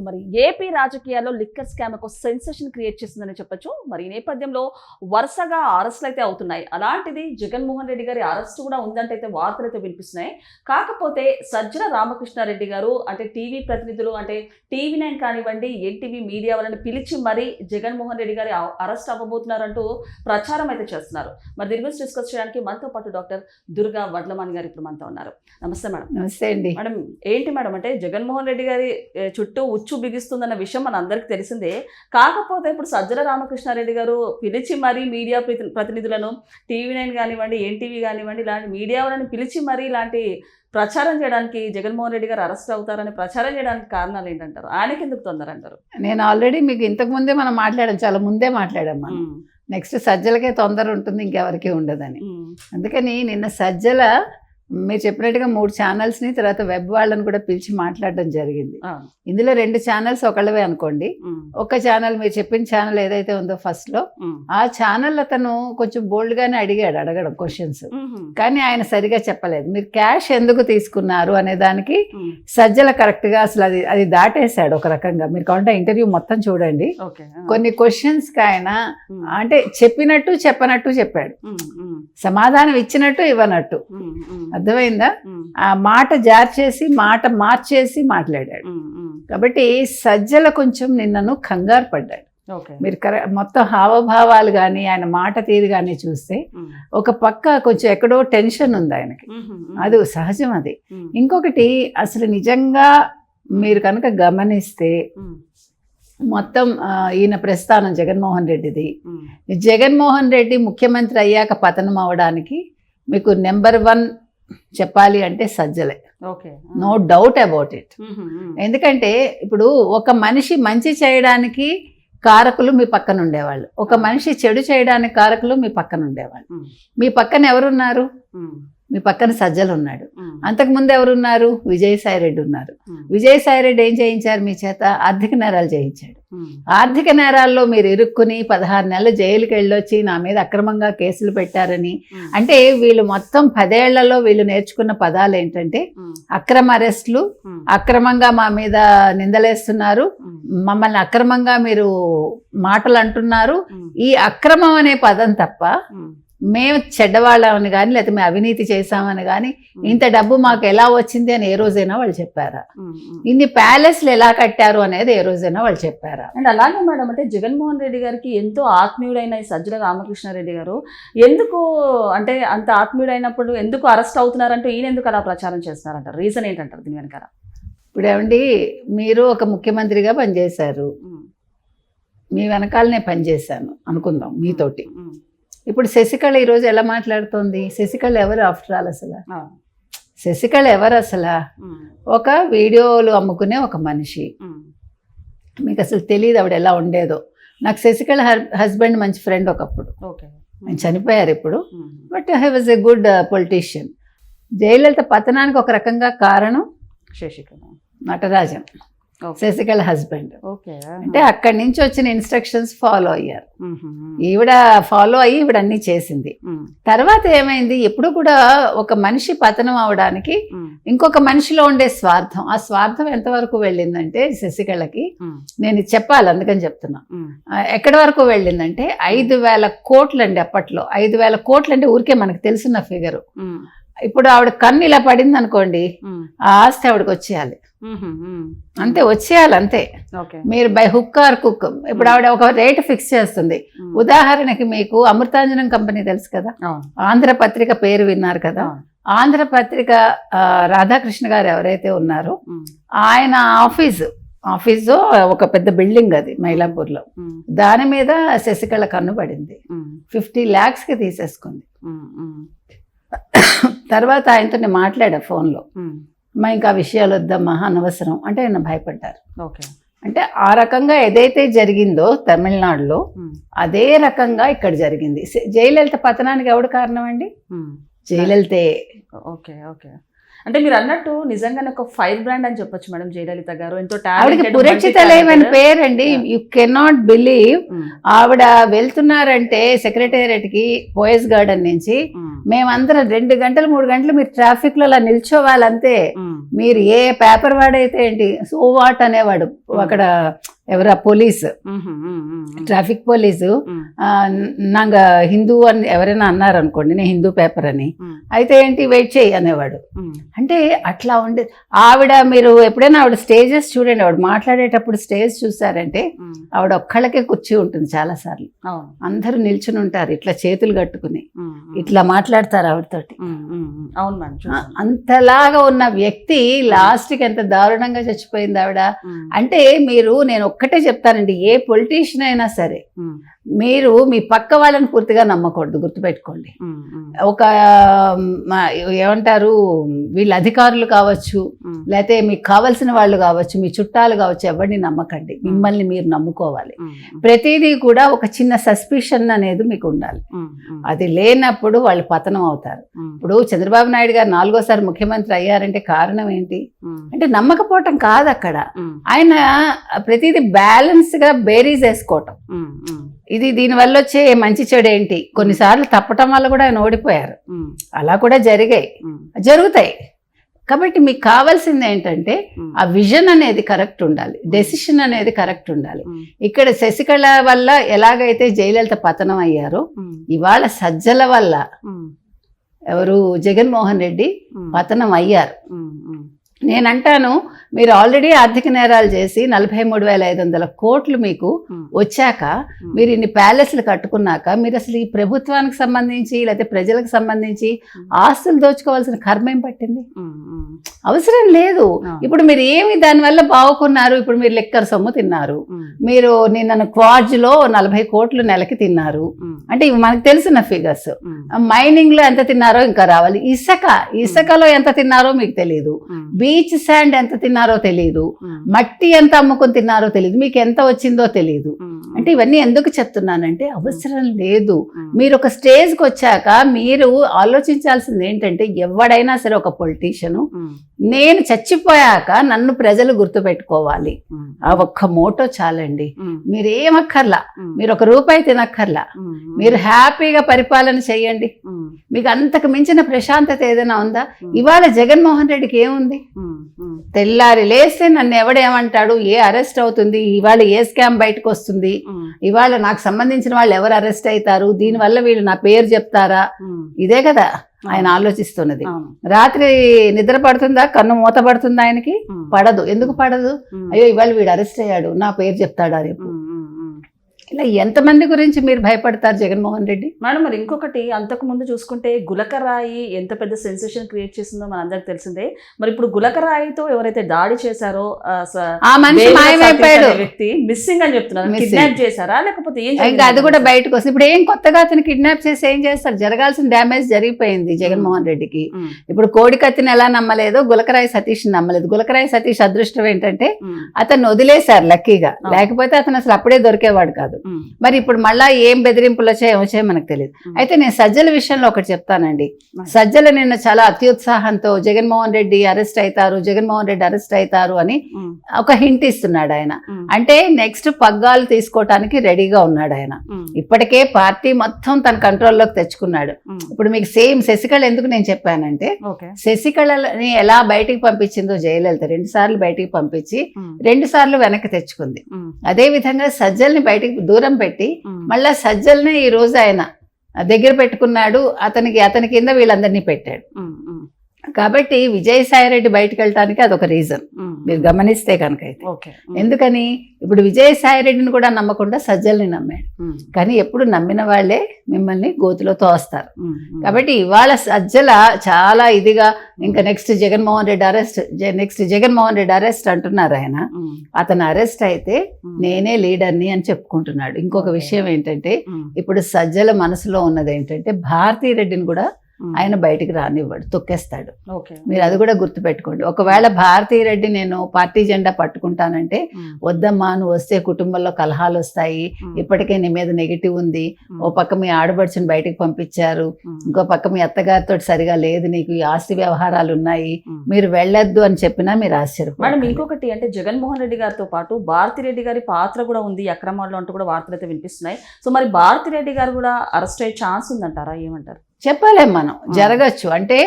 So మరి AP రాజకీయాల్లో liquor scam ఒక సెన్సేషన్ క్రియేట్ చేసిందని చెప్పొచ్చు. మరి ఈ నేపథ్యంలో వరుసగా అరెస్టులు అయితే అవుతున్నాయి. అలాంటిది జగన్మోహన్ రెడ్డి గారి అరెస్ట్ కూడా ఉందంటే అయితే వార్తలు అయితే వినిపిస్తున్నాయి. కాకపోతే సజ్జల రామకృష్ణారెడ్డి గారు అంటే టీవీ ప్రతినిధులు అంటే టీవీ నైన్ కానివ్వండి ఎన్టీవీ మీడియా వాళ్ళని పిలిచి మరీ జగన్మోహన్ రెడ్డి గారి అరెస్ట్ అవ్వబోతున్నారంటూ ప్రచారం అయితే చేస్తున్నారు. మరి దీని గురించి డిస్కస్ చేయడానికి మనతో పాటు డాక్టర్ దుర్గా వడ్లమాని గారు ఇప్పుడు మనతో ఉన్నారు. నమస్తే మేడం. నమస్తే అండి. మేడం ఏంటి మేడం అంటే జగన్మోహన్ రెడ్డి గారి చుట్టూ ఉచ్చు బిగిస్తుందన్న విషయం మన అందరికీ తెలిసిందే. కాకపోతే ఇప్పుడు సజ్జల రామకృష్ణారెడ్డి గారు పిలిచి మరీ మీడియా ప్రతి- ప్రతినిధులను టీవీ నైన్ కానివ్వండి ఎన్టీవీ కానివ్వండి ఇలాంటి మీడియా వాళ్ళని పిలిచి మరీ ఇలాంటి ప్రచారం చేయడానికి జగన్మోహన్ రెడ్డి గారు అరెస్ట్ అవుతారని ప్రచారం చేయడానికి కారణాలు ఏంటంటారు? ఆయనకి ఎందుకు తొందర అంటారు నేను ఆల్రెడీ మీకు ఇంతకు ముందే మనం మాట్లాడాం చాలా ముందే మాట్లాడాం మనం. నెక్స్ట్ సజ్జలకే తొందర ఉంటుంది ఇంకెవరికి ఉండదని. అందుకని నిన్న సజ్జల మీరు చెప్పినట్టుగా మూడు ఛానల్స్ని తర్వాత వెబ్ వాళ్ళని కూడా పిలిచి మాట్లాడడం జరిగింది. ఇందులో రెండు ఛానల్స్ ఒకళ్ళవే అనుకోండి. ఒక ఛానల్ మీరు చెప్పిన ఛానల్ ఏదైతే ఉందో ఫస్ట్లో ఆ ఛానల్ అతను కొంచెం బోల్డ్గానే అడిగాడు అడగడం క్వశ్చన్స్ కానీ ఆయన సరిగా చెప్పలేదు. మీరు క్యాష్ ఎందుకు తీసుకున్నారు అనే దానికి సజ్జల కరెక్ట్గా అసలు అది అది దాటేశాడు ఒక రకంగా. మీరు కావాలంటే ఇంటర్వ్యూ మొత్తం చూడండి. కొన్ని క్వశ్చన్స్కి ఆయన అంటే చెప్పినట్టు చెప్పనట్టు చెప్పాడు. సమాధానం ఇచ్చినట్టు ఇవ్వనట్టు. అర్థమైందా? ఆ మాట జార్ చేసి మాట మార్చేసి మాట్లాడాడు. కాబట్టి సజ్జల కొంచెం నిన్నను కంగారు పడ్డాడు. ఓకే. మీరు కరె మొత్తం హావభావాలు కానీ ఆయన మాట తీరు కానీ చూస్తే ఒక పక్క కొంచెం ఎక్కడో టెన్షన్ ఉంది ఆయనకి. అది సహజం అది. ఇంకొకటి అసలు నిజంగా మీరు కనుక గమనిస్తే మొత్తం ఈయన ప్రస్థానం జగన్మోహన్ రెడ్డిది. జగన్మోహన్ రెడ్డి ముఖ్యమంత్రి అయ్యాక పతనం అవడానికి మీకు నెంబర్ వన్ చెప్పాలి అంటే సజ్జలే. Okay. No doubt about it ఎందుకంటే ఇప్పుడు ఒక మనిషి మంచి చేయడానికి కారకులు మీ పక్కన ఉండేవాళ్ళు. ఒక మనిషి చెడు చేయడానికి కారకులు మీ పక్కన ఉండేవాళ్ళు. మీ పక్కన ఎవరున్నారు? మీ పక్కన సజ్జలు ఉన్నాడు. అంతకుముందు ఎవరున్నారు? విజయసాయి రెడ్డి ఉన్నారు. విజయసాయి రెడ్డి ఏం చేయించారు మీ చేత? ఆర్థిక నేరాలు చేయించాడు. ఆర్థిక నేరాల్లో మీరు ఇరుక్కుని పదహారు నెలలు జైలుకి వెళ్ళొచ్చి నా మీద అక్రమంగా కేసులు పెట్టారని. అంటే వీళ్ళు మొత్తం పదేళ్ళలో వీళ్ళు నేర్చుకున్న పదాలు ఏంటంటే అక్రమ అరెస్టులు అక్రమంగా మా మీద నిందలేస్తున్నారు. మమ్మల్ని అక్రమంగా మీరు మాటలు అంటున్నారు. ఈ అక్రమం అనే పదం తప్ప మేము చెడ్డవాళ్ళమని కానీ లేకపోతే మేము అవినీతి చేశామని కానీ ఇంత డబ్బు మాకు ఎలా వచ్చింది అని ఏ రోజైనా వాళ్ళు చెప్పారా? ఇన్ని ప్యాలెస్లు ఎలా కట్టారు అనేది ఏ రోజైనా వాళ్ళు చెప్పారా? అండ్ అలాగే మేడం అంటే జగన్మోహన్ రెడ్డి గారికి ఎంతో ఆత్మీయుడైన ఈ సజ్జల రామకృష్ణారెడ్డి గారు ఎందుకు అంటే అంత ఆత్మీయుడైనప్పుడు ఎందుకు అరెస్ట్ అవుతున్నారంటూ ఈయన ఎందుకు అలా ప్రచారం చేస్తున్నారంటారు రీజన్ ఏంటంటారు దీని వెనకాల? ఇప్పుడు ఏమండి మీరు ఒక ముఖ్యమంత్రిగా పనిచేశారు. మీ వెనకాలనే పనిచేశాను అనుకుందాం మీతోటి. ఇప్పుడు శశికళ ఈరోజు ఎలా మాట్లాడుతోంది? శశికళ ఎవరు ఆఫ్టర్ ఆల్ అసలు? శశికళ ఎవరు అసలు? ఒక వీడియోలు అమ్ముకునే ఒక మనిషి. మీకు అసలు తెలియదు ఆవిడ ఎలా ఉండేదో. నాకు శశికళ హస్బెండ్ మంచి ఫ్రెండ్ ఒకప్పుడు. ఓకే. ఆయన చనిపోయారు ఇప్పుడు. But he was a good politician Jayalalitha పతనానికి ఒక రకంగా కారణం శశికళ. నటరాజన్. శశికళ హస్బెండ్ ఓకే అంటే అక్కడి నుంచి వచ్చిన ఇన్స్ట్రక్షన్స్ ఫాలో అయ్యారు. ఈవిడ ఫాలో అయ్యి ఈవిడ అన్ని చేసింది తర్వాత ఏమైంది? ఎప్పుడు కూడా ఒక మనిషి పతనం అవడానికి ఇంకొక మనిషిలో ఉండే స్వార్థం. ఆ స్వార్థం ఎంతవరకు వెళ్ళిందంటే శశికళకి నేను ఇది చెప్పాలి అందుకని చెప్తున్నా. ఎక్కడి వరకు వెళ్ళిందంటే ఐదు వేల కోట్లు అండి అప్పట్లో. ఐదు వేల కోట్లు అంటే ఊరికే మనకు తెలిసిన ఫిగరు ఇప్పుడు ఆవిడ కన్ను ఇలా పడింది అనుకోండి ఆ ఆస్తి ఆవిడకి వచ్చేయాలి. అంతే వచ్చేయాలి అంతే మీరు బై హుక్ ఆర్ కుక్. ఇప్పుడు ఆవిడ ఒక రేట్ ఫిక్స్ చేస్తుంది. ఉదాహరణకి మీకు అమృతాంజనం కంపెనీ తెలుసు కదా? ఆంధ్ర పత్రిక పేరు విన్నారు కదా? ఆంధ్ర పత్రిక రాధాకృష్ణ గారు ఎవరైతే ఉన్నారో ఆయన ఆఫీసు ఆఫీసు ఒక పెద్ద బిల్డింగ్ అది మైలాపూర్లో. దాని మీద శశికళ కన్ను పడింది. ఫిఫ్టీ ల్యాక్స్కి తీసేసుకుంది. తర్వాత ఆయనతో నేను మాట్లాడా ఫోన్లో. మా ఇంకా విషయాలు వద్దమ్మా అనవసరం అంటే ఆయన భయపడ్డారు. ఓకే. అంటే ఆ రకంగా ఏదైతే జరిగిందో తమిళనాడులో అదే రకంగా ఇక్కడ జరిగింది. జయలలిత పతనానికి ఎవడు కారణం అండి? జయలలితే. Okay okay. అంటే మీరు అన్నట్టు నిజంగానే ఒక ఫైర్ బ్రాండ్ అని చెప్పొచ్చు మేడం జయలలిత గారు. ఎంతో multi-talented. పేరండి. యు కెనాట్ బిలీవ్ ఆవిడ వెళ్తున్నారంటే సెక్రటేరియట్కి పోయస్ గార్డెన్ నుంచి. ఉమ్, మేమందరం రెండు గంటలు మూడు గంటలు మీరు ట్రాఫిక్లో అలా నిల్చోవాలంతే ఉమ్, మీరు ఏ పేపర్ వాడైతే ఏంటి సో వాట్ అనేవాడు అక్కడ ఎవరా? పోలీస్. Traffic police. నాంగ హిందూ అని ఎవరైనా అన్నారు అనుకోండి నేను హిందూ పేపర్ అని. అయితే ఏంటి? వెయిట్ చేయి అనేవాడు. అంటే అట్లా ఉండే ఆవిడ మీరు ఎప్పుడైనా ఆవిడ స్టేజెస్ చూడండి ఆవిడ మాట్లాడేటప్పుడు స్టేజ్ చూసారంటే ఆవిడ ఒక్కళ్ళకే కుర్చీ ఉంటుంది చాలా సార్లు అవును. అందరూ నిల్చుని ఉంటారు ఇట్లా చేతులు కట్టుకుని. ఇట్లా మాట్లాడతారు ఆవిడతోటి. అవును మేడం. అంతలాగా ఉన్న వ్యక్తి లాస్ట్కి ఎంత దారుణంగా చచ్చిపోయింది ఆవిడ. అంటే మీరు నేను ఒక్కటే చెప్తానండి ఏ పొలిటీషియన్ అయినా సరే మీరు మీ పక్క వాళ్ళని పూర్తిగా నమ్మకూడదు గుర్తుపెట్టుకోండి. ఒక ఏమంటారు వీళ్ళ అధికారులు కావచ్చు లేకపోతే మీకు కావలసిన వాళ్ళు కావచ్చు మీ చుట్టాలు కావచ్చు ఎవరిని నమ్మకండి. మిమ్మల్ని మీరు నమ్ముకోవాలి. ప్రతిదీ కూడా ఒక చిన్న సస్పిషన్ అనేది మీకు ఉండాలి. అది లేనప్పుడు వాళ్ళు పతనం అవుతారు. ఇప్పుడు చంద్రబాబు నాయుడు గారు నాలుగోసారి ముఖ్యమంత్రి అయ్యారంటే కారణం ఏంటి? అంటే నమ్మకపోవటం కాదు అక్కడ. ఆయన ప్రతిదీ బ్యాలెన్స్గా బేరీస్ వేసుకోవటం ఇది దీని వల్ల వచ్చే మంచి చెడు ఏంటి? కొన్నిసార్లు తప్పటం వల్ల కూడా ఆయన ఓడిపోయారు. అలా కూడా జరిగాయి. జరుగుతాయి. కాబట్టి మీకు కావాల్సింది ఏంటంటే ఆ విజన్ అనేది కరెక్ట్ ఉండాలి. డెసిషన్ అనేది కరెక్ట్ ఉండాలి. ఇక్కడ శశికళ వల్ల ఎలాగైతే జయలలిత పతనం అయ్యారో ఇవాళ సజ్జల వల్ల ఎవరు? జగన్మోహన్ రెడ్డి పతనం అయ్యారు. నేనంటాను మీరు ఆల్రెడీ ఆర్థిక నేరాలు చేసి నలభై మూడు వేల ఐదు వందల కోట్లు మీకు వచ్చాక మీరు ఇన్ని ప్యాలెస్లు కట్టుకున్నాక మీరు అసలు ఈ ప్రభుత్వానికి సంబంధించి లేకపోతే ప్రజలకు సంబంధించి ఆస్తులు దోచుకోవాల్సిన కర్మ ఏం పట్టింది? అవసరం లేదు. ఇప్పుడు మీరు ఏమి దానివల్ల బాగుకున్నారు? ఇప్పుడు మీరు లెక్కర్ సొమ్ము తిన్నారు. మీరు నిన్న క్వాడ్జ్లో నలభై కోట్లు నెలకి తిన్నారు. అంటే ఇవి మనకు తెలిసిన ఫిగర్స్ ఉమ్, మైనింగ్లో ఎంత తిన్నారో ఇంకా రావాలి. ఇసుక ఇసుకలో ఎంత తిన్నారో మీకు తెలియదు ఉమ్, బీచ్ శాండ్ ఎంత తిన్నారో తెలియదు మట్టి ఎంత అమ్ముకొని తిన్నారో తెలియదు మీకు ఎంత వచ్చిందో తెలియదు అంటే ఇవన్నీ ఎందుకు చెప్తున్నానంటే అవసరం లేదు. మీరు ఒక స్టేజ్కి వచ్చాక మీరు ఆలోచించాల్సింది ఏంటంటే ఎవడైనా సరే ఒక పొలిటీషియను నేను చచ్చిపోయాక నన్ను ప్రజలు గుర్తుపెట్టుకోవాలి. ఆ ఒక్క మోటో చాలండి. మీరు ఏమక్కర్లా మీరు ఒక రూపాయి తినక్కర్లా? మీరు హ్యాపీగా పరిపాలన చేయండి. మీకు అంతకు మించిన ప్రశాంతత ఏదైనా ఉందా? ఇవాళ జగన్మోహన్ రెడ్డికి ఏముంది? తెల్లారి లేస్తే నన్ను ఎవడేమంటాడు? ఏ అరెస్ట్ అవుతుంది? ఇవాళ ఏ స్కామ్ బయటకు వస్తుంది? ఇవాళ నాకు సంబంధించిన వాళ్ళు ఎవరు అరెస్ట్ అవుతారు? దీనివల్ల వీళ్ళు నా పేరు చెప్తారా? ఇదే కదా. ఆయన ఆలోచిస్తున్నది. రాత్రి నిద్ర పడుతుందా? కన్ను మూత పడుతుందా ఆయనకి? పడదు. ఎందుకు పడదు? అయ్యో ఇవాళ వీడు అరెస్ట్ అయ్యాడు. నా పేరు చెప్తాడా రేపు. ఇలా ఎంతమంది గురించి మీరు భయపడతారు జగన్మోహన్ రెడ్డి? మేడం మరి ఇంకొకటి అంతకు ముందు చూసుకుంటే గులకరాయి ఎంత పెద్ద సెన్సేషన్ క్రియేట్ చేసిందో మనందరికి తెలిసిందే. మరి ఇప్పుడు గులకరాయితో ఎవరైతే దాడి చేశారో ఆ, మనిషి మాయమైపోయాడు. వ్యక్తి మిస్సింగ్ అని చెప్తున్నారు. కిడ్నాప్ చేశారా? లేకపోతే ఏం ఇంకా అది కూడా బయటకు వస్తుంది. ఇప్పుడు ఏం కొత్తగా అతను కిడ్నాప్ చేసి ఏం చేస్తారు? జరగాల్సిన డ్యామేజ్ జరిగిపోయింది జగన్మోహన్ రెడ్డికి. ఇప్పుడు కోడికత్తిని ఎలా నమ్మలేదో గులకరాయి సతీష్ నమ్మలేదు. గులకరాయి సతీష్ అదృష్టం ఏంటంటే అతను వదిలేశారు లక్కీగా. లేకపోతే అతను అసలు అప్పుడే దొరికేవాడు కాదు. మరి ఇప్పుడు మళ్ళా ఏం బెదిరింపులు వచ్చాయో వచ్చాయో మనకు తెలియదు. అయితే నేను సజ్జల విషయంలో ఒకటి చెప్తానండి. సజ్జల నిన్న చాలా అత్యుత్సాహంతో జగన్మోహన్ రెడ్డి అరెస్ట్ అవుతారు జగన్మోహన్ రెడ్డి అరెస్ట్ అవుతారు అని ఒక హింట్ ఇస్తున్నాడు ఆయన. అంటే నెక్స్ట్ పగ్గాలు తీసుకోవటానికి రెడీగా ఉన్నాడు ఆయన. ఇప్పటికే పార్టీ మొత్తం తన కంట్రోల్లోకి తెచ్చుకున్నాడు. ఇప్పుడు మీకు సేమ్ శశికళ ఎందుకు నేను చెప్పానంటే శశికళని ఎలా బయటికి పంపించిందో జయలలిత రెండు సార్లు బయటికి పంపించి రెండు సార్లు వెనక్కి తెచ్చుకుంది. అదే విధంగా సజ్జల్ని బయటికి దూరం పెట్టి మళ్ళా సజ్జల్ని ఈ రోజు ఆయన దగ్గర పెట్టుకున్నాడు అతనికి అతని కింద వీళ్ళందరినీ పెట్టాడు. కాబట్టి విజయసాయిరెడ్డి బయటకు వెళ్ళటానికి అదొక రీజన్. మీరు గమనిస్తే కనుక అయితే ఎందుకని? ఇప్పుడు విజయసాయిరెడ్డిని కూడా నమ్మకుండా సజ్జల్ని నమ్మాడు. కానీ ఎప్పుడు నమ్మిన వాళ్ళే మిమ్మల్ని గోతులో తోస్తారు. కాబట్టి ఇవాళ సజ్జల చాలా ఇదిగా ఇంకా next Jaganmohan Reddy arrest next Jaganmohan Reddy arrest అంటున్నారు ఆయన. అతను అరెస్ట్ అయితే నేనే లీడర్ని అని చెప్పుకుంటున్నాడు. ఇంకొక. విషయం ఏంటంటే ఇప్పుడు సజ్జల మనసులో ఉన్నది ఏంటంటే భారతీ రెడ్డిని కూడా. ఆయన బయటికి రానివ్వడు తొక్కేస్తాడు. మీరు అది కూడా గుర్తుపెట్టుకోండి. ఒకవేళ భారతీ రెడ్డి నేను పార్టీ జెండా పట్టుకుంటానంటే. వద్దమ్మా నువ్వు వస్తే కుటుంబంలో కలహాలు వస్తాయి. ఇప్పటికే నీ మీద నెగిటివ్ ఉంది. ఓ పక్క మీ ఆడబడుచుని బయటికి పంపించారు. ఇంకో పక్క మీ అత్తగారితో సరిగా లేదు నీకు ఈ ఆస్తి వ్యవహారాలు ఉన్నాయి. మీరు వెళ్ళొద్దు అని చెప్పినా మీరు మేడం ఆశ్చర్యపోకండి ఇంకొకటి అంటే జగన్మోహన్ రెడ్డి గారితో పాటు భారతి రెడ్డి గారి పాత్ర కూడా ఉంది అక్రమాల్లో అంటూ కూడా వార్తలు అయితే వినిపిస్తున్నాయి. సో మరి భారతి రెడ్డి గారు కూడా అరెస్ట్ అయ్యే ఛాన్స్ ఉందంటారా? ఏమంటారు? చెప్పలేం మనం జరగచ్చు అంటే.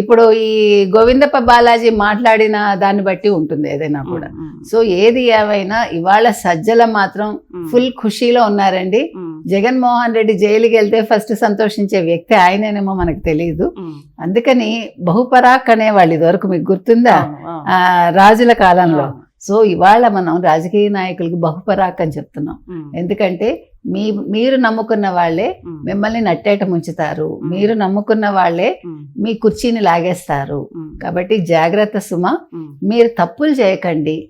ఇప్పుడు ఈ గోవిందప్ప బాలాజీ మాట్లాడిన దాన్ని బట్టి ఉంటుంది ఏదైనా కూడా. సో ఏది ఏమైనా ఇవాళ సజ్జల మాత్రం. ఫుల్ ఖుషీలో ఉన్నారండి. జగన్మోహన్ రెడ్డి జైలుకి వెళ్తే ఫస్ట్ సంతోషించే వ్యక్తి ఆయనేనేమో మనకు తెలియదు. అందుకని బహుపరాక్ అనేవాళ్ళు ఇదివరకు మీకు గుర్తుందా రాజుల కాలంలో. సో ఇవాళ మనం రాజకీయ నాయకులకి బహుపరాక్ అని చెప్తున్నాం. ఎందుకంటే మీ మీరు నమ్ముకున్న వాళ్ళే. మిమ్మల్ని నట్టేట ముంచుతారు మీరు నమ్ముకున్న వాళ్ళే. మీ కుర్చీని లాగేస్తారు. కాబట్టి జాగ్రత్త సుమ. మీరు తప్పులు చేయకండి.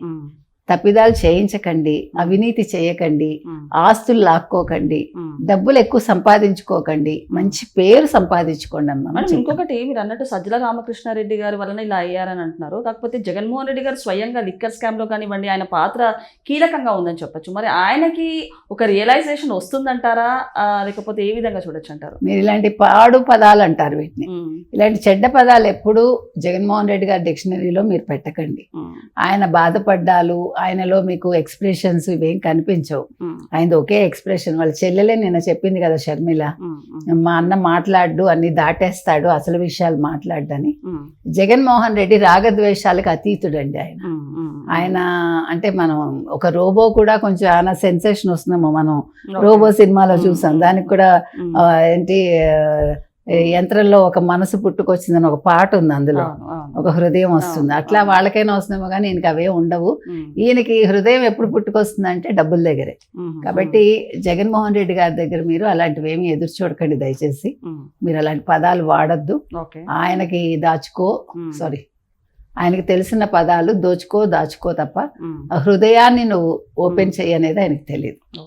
తప్పిదాలు చేయించకండి అవినీతి చేయకండి. ఆస్తులు లాక్కోకండి. డబ్బులు ఎక్కువ సంపాదించుకోకండి మంచి పేరు సంపాదించుకోండి అమ్మా ఇంకొకటి మీరు అన్నట్టు సజ్జల రామకృష్ణారెడ్డి గారి వలన ఇలా అయ్యారని అంటున్నారు కాకపోతే జగన్మోహన్ రెడ్డి గారు స్వయంగా లిక్కర్ స్కామ్లో కానివ్వండి ఆయన పాత్ర కీలకంగా ఉందని చెప్పొచ్చు మరి ఆయనకి ఒక రియలైజేషన్ వస్తుందంటారా లేకపోతే ఏ విధంగా చూడొచ్చు అంటారు మీరు ఇలాంటి పాడు పదాలు అంటారు వీటిని. ఇలాంటి చెడ్డ పదాలు ఎప్పుడూ జగన్మోహన్ రెడ్డి గారి డిక్షనరీలో మీరు పెట్టకండి. ఆయన బాధపడ్డాలు ఆయనలో మీకు ఎక్స్ప్రెషన్స్ ఇవేం కనిపించవు. ఆయనది ఒకే ఎక్స్ప్రెషన్ వాళ్ళ చెల్లెలే నిన్న చెప్పింది కదా షర్మిల. మా అన్న మాట్లాడు అన్ని దాటేస్తాడు అసలు విషయాలు మాట్లాడని. జగన్మోహన్ రెడ్డి రాగద్వేషాలకు అతీతుడండి ఆయన. ఆయన అంటే మనం ఒక రోబో కూడా కొంచెం ఆయన సెన్సేషన్ వస్తున్నాము మనం. రోబో సినిమాలో చూసాం దానికి కూడా ఏంటి యంత్రంలో ఒక మనసు పుట్టుకొచ్చిందని ఒక పాట ఉంది అందులో. ఒక హృదయం వస్తుంది అట్లా. వాళ్ళకైనా వస్తుందేమో కానీ ఈయనకి అవే ఉండవు. ఈయనకి హృదయం ఎప్పుడు పుట్టుకొస్తుంది అంటే డబ్బుల దగ్గరే. కాబట్టి జగన్మోహన్ రెడ్డి గారి దగ్గర మీరు అలాంటివి ఏమి ఎదురు చూడకండి దయచేసి. మీరు అలాంటి పదాలు వాడద్దు ఆయనకి దాచుకో. సారీ ఆయనకి తెలిసిన పదాలు దోచుకో దాచుకో తప్ప హృదయాన్ని నువ్వు ఓపెన్ చెయ్యి అనేది ఆయనకి తెలియదు